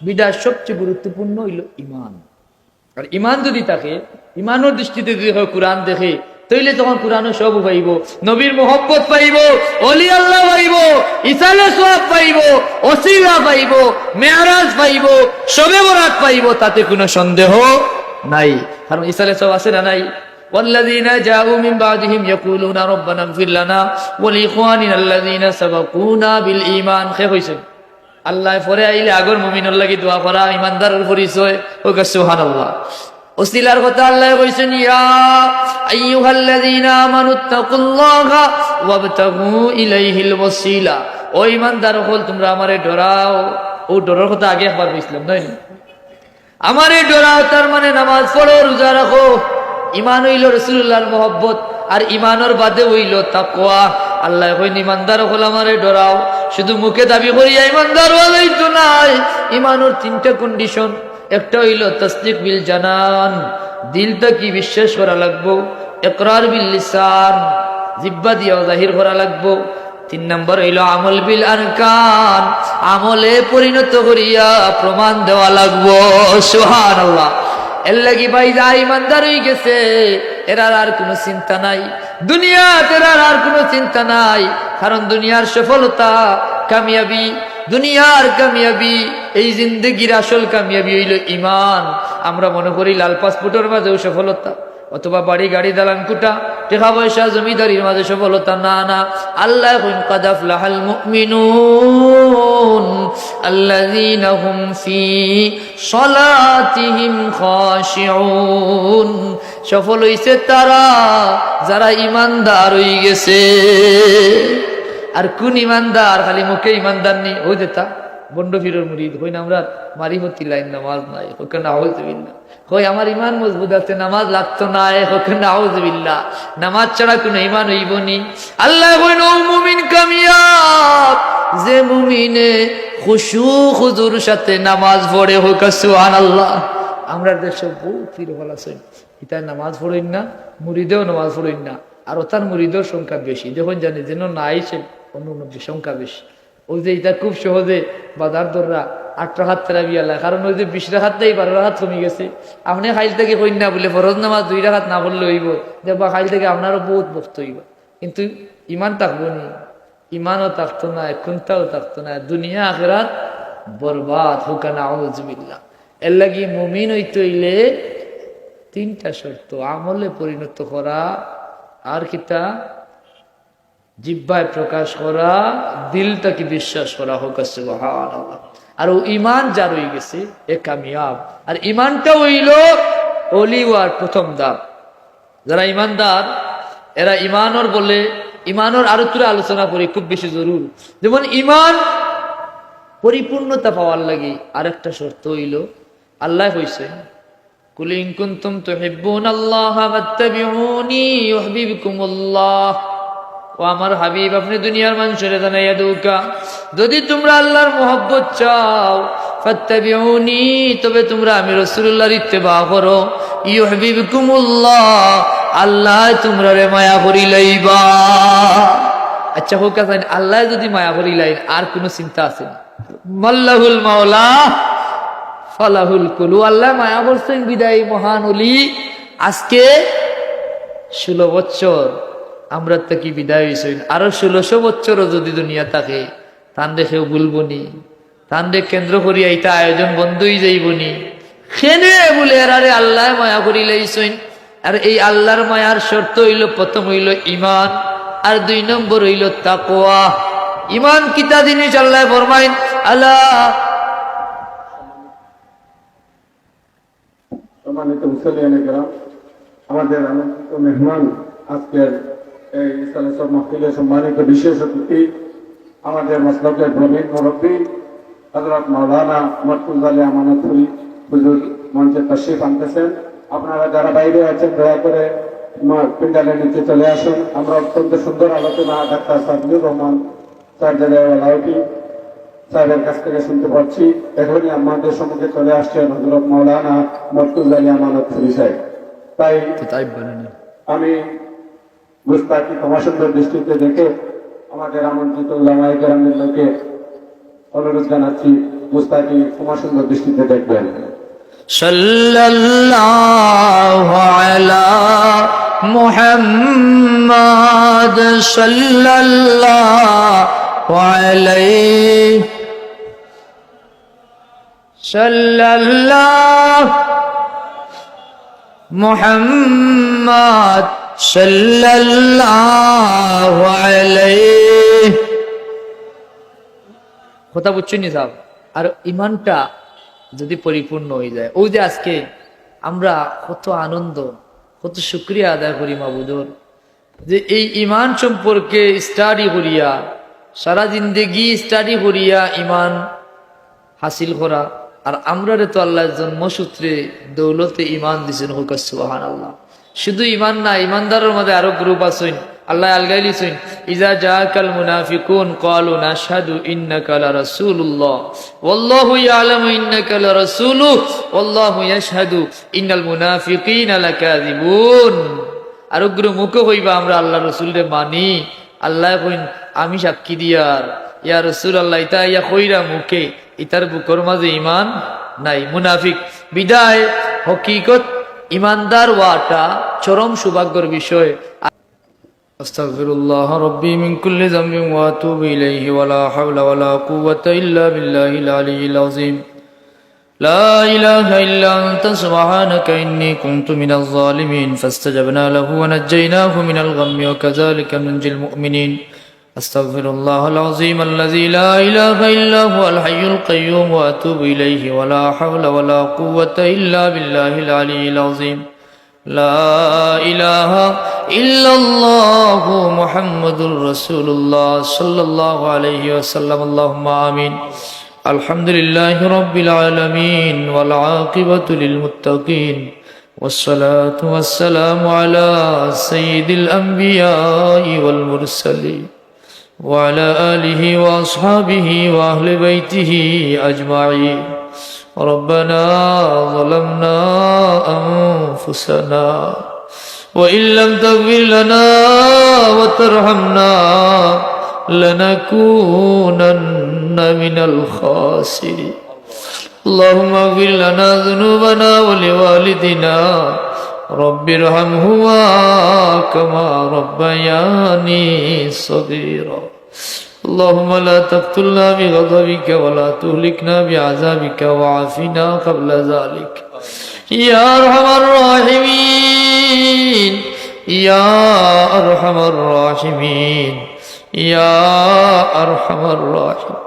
বিদার সবচেয়ে গুরুত্বপূর্ণ হইল ইমান আর ইমান যদি থাকে ইমানের দৃষ্টিতে যদি হয় কোরআন দেখে তৈলে তখন কোরআনও সব পাইব নবীর মোহব্বত পাইব অলি আল্লাহ পাইব ইসালে সোয়াব পাইব অসিলা পাইব মেয়ারাজ পাইব সবে বরাত পাইব তাতে কোনো সন্দেহ নাই কারণ ইসালে সব আছে না নাই والذين جاءوا من بعدهم يقولون ربنا اغفر لنا ولإخواننا الذين سبقونا بالإيمان خير হইছে আল্লাহ পরে আইলে আগর মুমিনুর লাগি দোয়া করা, ইমানদারের পরিচয়, ও সুবহানাল্লাহ। ওসিলার কথা আল্লাহ কইছেন, ইয়া আইয়ুহাল্লাযীনা আমানুত্তাকুল্লাহা ওয়াবতাগু ইলাইহিল ওয়াসিলা। ও ইমানদার হল, তোমরা আমারে ডরাও। ও ডরার কথা আগে একবার কইছিলাম নয় আমারে ডরাও, তার মানে নামাজ পড়ো, রোজা রাখো। ইমান হইল রসুল্লাহর মোহব্বত, আর ইমানের বাদে হইল তাকওয়া। আল্লাহ কইন, ইমানদার হল আমারে ডরাও। শুধু মুখে দাবি করিয়া ইমানদার হলেই তো নাই। ইমানোর তিনটা কন্ডিশন একটা হইল তসদিক বিল জানান। দিলটা কি বিশ্বাস করা লাগবো? একরার বিল লিসান। জিব্বা দিয়া জাহির করা লাগবো। তিন নম্বর হইল আমল বিল আরকান আমলে পরিণত করিয়া প্রমাণ দেওয়া লাগবো। সুহান আল্লাহ এর লাগি ভাই যা ইমানদার হয়ে গেছে, এরার আর কোনো চিন্তা নাই। দুনিয়া এরার আর কোনো চিন্তা নাই, কারণ দুনিয়ার সফলতা কামিয়াবি, দুনিয়ার কামিয়াবি, এই জিন্দগির আসল কামিয়াবি হইল ইমান। আমরা মনে করি লাল পাসপোর্টের মাঝেও সফলতা। অথবা বাড়ি, গাড়ি, দালান, কুটা টেকা পয়সা জমিদারির মাঝে সফলতা, না না। আল্লাহ কাদাফ লাহাল মুমিনুন আল্লাযীনা হুম ফি সলাতিহিম খাশিউন। সফল হইছে তারা যারা ইমানদার হই গেছে। আর কোন ইমানদার খালি মুখে ইমানদার নেই। ওই যেতা বন্ড ফিরোর মুরিদ হই না আমরা মারিফতি লাইন নামাজ নাই হোক না আউজবিল্লা হই আমার ইমান মজবুত আছে, নামাজ লাগতো না হোক না আউজবিল্লা নামাজ ছাড়া কোনো ইমান হইব নি। আল্লাহ কইন, ও মুমিন কামিয়াব, যে মুমিনে খুশু খুজুর সাথে নামাজ পড়ে হোক সুহান আল্লাহ আমরা দেশে বহু ফির ভালো আছে ইতা নামাজ পড়েন না, মুরিদেও নামাজ পড়েন না, আর তার মুরিদের সংখ্যা বেশি। যখন জানি, যেন না আইসে অনুনব্বই সংখ্যা বেশি। ওই যে এটা খুব সহজে বাজার দররা আট রাখাত তেরা বিয়ালা কারণ ওই যে বিশ রাখাত দেয় বারো রাখাত কমে গেছে। আপনি খাইল থেকে না বলে, ফরজ নামাজ দুই রাখাত না বললে হইব। দেখবা খাইল থেকে আপনারও বহুত বক্ত হইব। কিন্তু ইমান থাকব নি। ইমানও থাকতো না খুনটাও থাকতো না। দুনিয়া, আখেরাত বরবাদ হুকানা আউজবিল্লা এর লাগি মুমিন হইতে হইলে তিনটা শর্ত। আমলে পরিণত করা আর কিতা? জিব্বায় প্রকাশ করা, দিলটাকে বিশ্বাস করা হোক। আর ও ইমান যার হয়ে গেছে, এ কামিয়াব। আর ইমানটা হইল অলিওয়ার প্রথম দাম যারা ইমানদার এরা ইমানর বলে ইমানর আরও তুলে আলোচনা করি, খুব বেশি জরুর। যেমন ইমান পরিপূর্ণতা পাওয়ার লাগি আরেকটা শর্ত হইল, আল্লাহ হইছে কুল কুনতুম তুহিব্বুনাল্লাহ ফাত্তাবিউনি ইউহিব্বুকুমুল্লাহ। ও আমার হাবিব, আপনি দুনিয়ার মানুষের জানাইয়া দৌকা যদি তোমরা আল্লাহর মোহব্বত চাও, ফাত্তাবিউনি, তবে তোমরা আমি রাসূলুল্লাহর ইত্তেবা করো। ইউহিব্বুকুমুল্লাহ আল্লাহ তোমরা রে মায়া করি লইবা। আচ্ছা হোক আছেন, আল্লাহ যদি মায়া করি লাইন আর কোনো চিন্তা আছে? না মাল্লাহুল মাওলা, ফালাহুল কুলু, আল্লাহ মায়া করছেন, বিদায় মহান অলি। আজকে ষোলো বছর আমরা তো কি বিদায় হয়েছি আরও ষোলোশো বছরও যদি দুনিয়া থাকে, তান দেখেও বলবনি তান কেন্দ্র করিয়া এটা আয়োজন বন্ধই যাইবনি। খেনে বলে, আরে আল্লাহ মায়া করি লাইছেন। আর এই আল্লাহর মায়ার শর্ত হইল, প্রথম হইল ইমান আর দুই নম্বর হইল তাকোয়া ইমান কিতা জিনিস আল্লাহ ফরমাইন? আল্লাহ আমাদের আমন্ত্রিত মেহমান আজকের এই ইসলামের সব মাহফিলের সম্মানিত বিশেষ অতিথি আমাদের মসলকের প্রবীণ মুরব্বী হজরত মৌলানা মরকুজ আলী আমানতুল হুজুর মঞ্চে তশরিফ আনতেছেন। আপনারা যারা বাইরে আছেন দয়া করে পিন্ডালের নিচে চলে আসুন। আমরা অত্যন্ত সুন্দর আলোচনা ডাক্তার সাবিউর রহমান সার্জারি সাহেবের কাছ থেকে শুনতে পাচ্ছি। এখনই আমাদের সম্মুখে চলে আসছেন হজরত মৌলানা মরতুজ আলী আমানত সাহেব। তাই আমি গুস্তাকি ক্ষমা সুন্দর দৃষ্টিতে দেখে আমাদের আমন্ত্রিত জামাই গ্রামের লোকে অনুরোধ জানাচ্ছি মুস্তাকি ক্ষমা সুন্দর দৃষ্টিতে দেখবেন صلى الله على محمد صلى الله عليه صلى الله محمد صلى الله عليه কথা বুঝছেন নি সাহেব আর ইমানটা যদি পরিপূর্ণ হয়ে যায় ওই যে আজকে আমরা কত আনন্দ কত শুক্রিয়া আদায় করি মাবুদর যে এই ইমান সম্পর্কে স্টাডি করিয়া সারা জিন্দেগি স্টাডি করিয়া ইমান হাসিল করা আর আমরা তো আল্লাহ জন্মসূত্রে দৌলতে ইমান দিছেন হোক সুবাহান আল্লাহ শুধু ইমান না ইমানদারের মধ্যে আরও গ্রুপ আছেন। আল্লাহ আলগাই লিছেন ইজা জাকাল মুনাফিকুন ক্বালু নাশহাদু ইন্নাকা লারাসূলুল্লাহ ওয়াল্লাহু ইয়ালামু ইন্নাকা লারাসূলু ওয়াল্লাহু ইয়াশহাদু ইন্নাল মুনাফিকিনা লাকাযিবুন। আর উগ্র মুখ হইবা আমরা আল্লাহ রসুলরে মানি। আল্লাহ কইন, আমি সাক্ষী দিয়ার। ইয়া রসুল আল্লাহ ইতা ইয়া কইরা মুখে। ইতার বুকর মাঝে ইমান নাই। মুনাফিক। বিদায়, হকিকত ইমানদার ওয়াটা চরম সৌভাগ্যর বিষয় أستغفر الله ربي من كل ذنب وأتوب إليه ولا حول ولا قوة إلا بالله العلي العظيم لا إله إلا أنت سبحانك إني كنت من الظالمين فاستجبنا له ونجيناه من الغم وكذلك ننجي المؤمنين أستغفر الله العظيم الذي لا إله إلا هو الحي القيوم وأتوب إليه ولا حول ولا قوة إلا بالله العلي العظيم لا إله إلا الله محمد رسول الله صلى الله عليه وسلم اللهم آمين الحمد لله رب العالمين والعاقبة للمتقين والصلاة والسلام على سيد الأنبياء والمرسلين وعلى آله وأصحابه وأهل بيته أجمعين. ربنا ظلمنا أنفسنا وإن لم تغفر لنا وترحمنا لنكونن من الخاسرين. اللهم اغفر لنا ذنوبنا ولوالدنا رب ارحمهما كما ربياني صغيرا اللهم لا تقتلنا بغضبك ولا تهلكنا بعذابك وعافنا قبل ذلك يا ارحم الراحمين يا ارحم الراحمين يا ارحم الراحمين